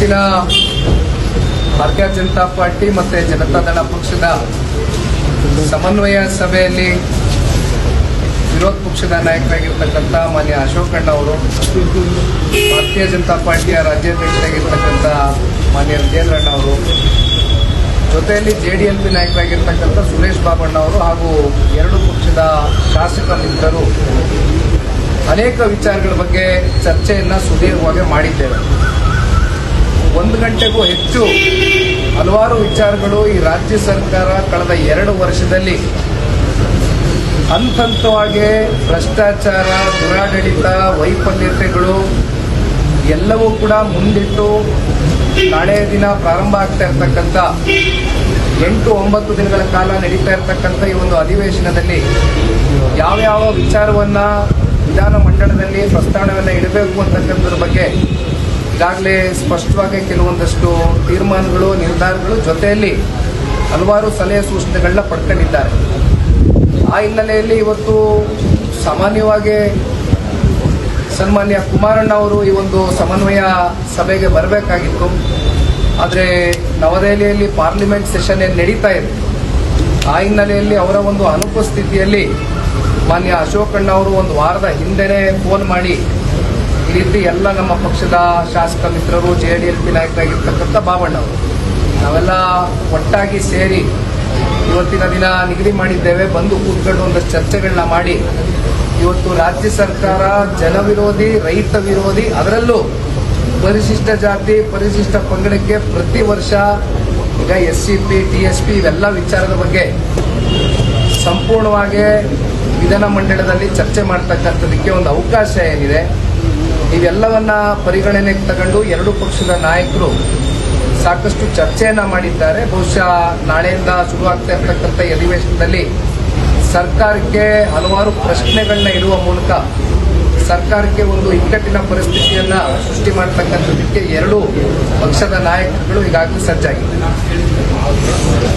ಇವತ್ತಿನ ಭಾರತೀಯ ಜನತಾ ಪಾರ್ಟಿ ಮತ್ತು ಜನತಾದಳ ಪಕ್ಷದ ಸಮನ್ವಯ ಸಭೆಯಲ್ಲಿ ವಿರೋಧ ಪಕ್ಷದ ನಾಯಕರಾಗಿರ್ತಕ್ಕಂಥ ಮಾನ್ಯ ಅಶೋಕ್ ಅಣ್ಣ ಅವರು, ಭಾರತೀಯ ಜನತಾ ಪಾರ್ಟಿಯ ರಾಜ್ಯಾಧ್ಯಕ್ಷರಾಗಿರ್ತಕ್ಕಂಥ ಮಾನ್ಯ ವಿಜೇಂದ್ರಣ್ಣ ಅವರು, ಜೊತೆಯಲ್ಲಿ ಜೆ ಡಿ ಎಲ್ ಪಿ ನಾಯಕರಾಗಿರ್ತಕ್ಕಂಥ ಸುರೇಶ್ ಬಾಬಣ್ಣ ಅವರು ಹಾಗೂ ಎರಡು ಪಕ್ಷದ ಶಾಸಕರಿದ್ದರು. ಅನೇಕ ವಿಚಾರಗಳ ಬಗ್ಗೆ ಚರ್ಚೆಯನ್ನು ಸುದೀರ್ಘವಾಗಿ ಮಾಡಿದ್ದೇವೆ. ಒಂದು ಗಂಟೆಗೂ ಹೆಚ್ಚು ಹಲವಾರು ವಿಚಾರಗಳು ಈ ರಾಜ್ಯ ಸರ್ಕಾರ ಕಳೆದ ಎರಡು ವರ್ಷದಲ್ಲಿ ಹಂತ ಹಂತವಾಗಿ ಭ್ರಷ್ಟಾಚಾರ, ದುರಾಡಳಿತ, ವೈಫಲ್ಯತೆಗಳು ಎಲ್ಲವೂ ಕೂಡ ಮುಂದಿಟ್ಟು ನಾಳೆ ದಿನ ಪ್ರಾರಂಭ ಆಗ್ತಾ ಇರ್ತಕ್ಕಂಥ ಎಂಟು ಒಂಬತ್ತು ದಿನಗಳ ಕಾಲ ನಡೀತಾ ಇರ್ತಕ್ಕಂಥ ಈ ಒಂದು ಅಧಿವೇಶನದಲ್ಲಿ ಯಾವ್ಯಾವ ವಿಚಾರವನ್ನು ವಿಧಾನ ಮಂಡಳದಲ್ಲಿ ಪ್ರಸ್ತಾವನೆಯನ್ನು ಇಡಬೇಕು ಅಂತಕ್ಕಂಥದ್ರ ಬಗ್ಗೆ ಈಗಾಗಲೇ ಸ್ಪಷ್ಟವಾಗಿ ಕೆಲವೊಂದಷ್ಟು ತೀರ್ಮಾನಗಳು, ನಿರ್ಧಾರಗಳು ಜೊತೆಯಲ್ಲಿ ಹಲವಾರು ಸಲಹೆ ಸೂಚನೆಗಳನ್ನ ಪಡ್ಕೊಂಡಿದ್ದಾರೆ. ಆ ಹಿನ್ನೆಲೆಯಲ್ಲಿ ಇವತ್ತು ಸಾಮಾನ್ಯವಾಗಿ ಸನ್ಮಾನ್ಯ ಕುಮಾರಣ್ಣ ಅವರು ಈ ಒಂದು ಸಮನ್ವಯ ಸಭೆಗೆ ಬರಬೇಕಾಗಿತ್ತು. ಆದರೆ ನವದೆಹಲಿಯಲ್ಲಿ ಪಾರ್ಲಿಮೆಂಟ್ ಸೆಷನ್ ಏನು ನಡೀತಾ ಇದೆ. ಆ ಹಿನ್ನೆಲೆಯಲ್ಲಿ ಅವರ ಒಂದು ಅನುಪಸ್ಥಿತಿಯಲ್ಲಿ ಮಾನ್ಯ ಅಶೋಕಣ್ಣ ಅವರು ಒಂದು ವಾರದ ಹಿಂದೆನೇ ಫೋನ್ ಮಾಡಿ ಈ ಎಲ್ಲ ನಮ್ಮ ಪಕ್ಷದ ಶಾಸಕ ಮಿತ್ರರು ಜೆ ಡಿ ಎಲ್ ಪಿ ನಾಯಕರಾಗಿರ್ತಕ್ಕಂಥ ಬಾಬಣ್ಣ ಅವರು ನಾವೆಲ್ಲ ಒಟ್ಟಾಗಿ ಸೇರಿ ಇವತ್ತಿನ ದಿನ ನಿಗದಿ ಮಾಡಿದ್ದೇವೆ, ಬಂದು ಕೂತ್ಕೊಂಡು ಒಂದಷ್ಟು ಚರ್ಚೆಗಳನ್ನ ಮಾಡಿ. ಇವತ್ತು ರಾಜ್ಯ ಸರ್ಕಾರ ಜನವಿರೋಧಿ, ರೈತ ವಿರೋಧಿ, ಅದರಲ್ಲೂ ಪರಿಶಿಷ್ಟ ಜಾತಿ, ಪರಿಶಿಷ್ಟ ಪಂಗಡಕ್ಕೆ ಪ್ರತಿ ವರ್ಷ ಈಗ S C P, T S P ಇವೆಲ್ಲ ವಿಚಾರದ ಬಗ್ಗೆ ಸಂಪೂರ್ಣವಾಗಿ ವಿಧಾನ ಮಂಡಳದಲ್ಲಿ ಚರ್ಚೆ ಮಾಡ್ತಕ್ಕಂಥದಕ್ಕೆ ಒಂದು ಅವಕಾಶ ಏನಿದೆ. ಇವೆಲ್ಲವನ್ನ ಪರಿಗಣನೆಗೆ ತಗೊಂಡು ಎರಡು ಪಕ್ಷದ ನಾಯಕರು ಸಾಕಷ್ಟು ಚರ್ಚೆಯನ್ನ ಮಾಡಿದ್ದಾರೆ. ಬಹುಶಃ ನಾಳೆಯಿಂದ ಶುರುವಾಗ್ತಾ ಇರತಕ್ಕಂಥ ಅಧಿವೇಶನದಲ್ಲಿ ಸರ್ಕಾರಕ್ಕೆ ಹಲವಾರು ಪ್ರಶ್ನೆಗಳನ್ನ ಇಡುವ ಮೂಲಕ ಸರ್ಕಾರಕ್ಕೆ ಒಂದು ಇಕ್ಕಟ್ಟಿನ ಪರಿಸ್ಥಿತಿಯನ್ನ ಸೃಷ್ಟಿ ಮಾಡತಕ್ಕಂಥದಕ್ಕೆ ಎರಡು ಪಕ್ಷದ ನಾಯಕರುಗಳು ಈಗಾಗಲೇ ಸಜ್ಜಾಗಿದ್ದಾರೆ.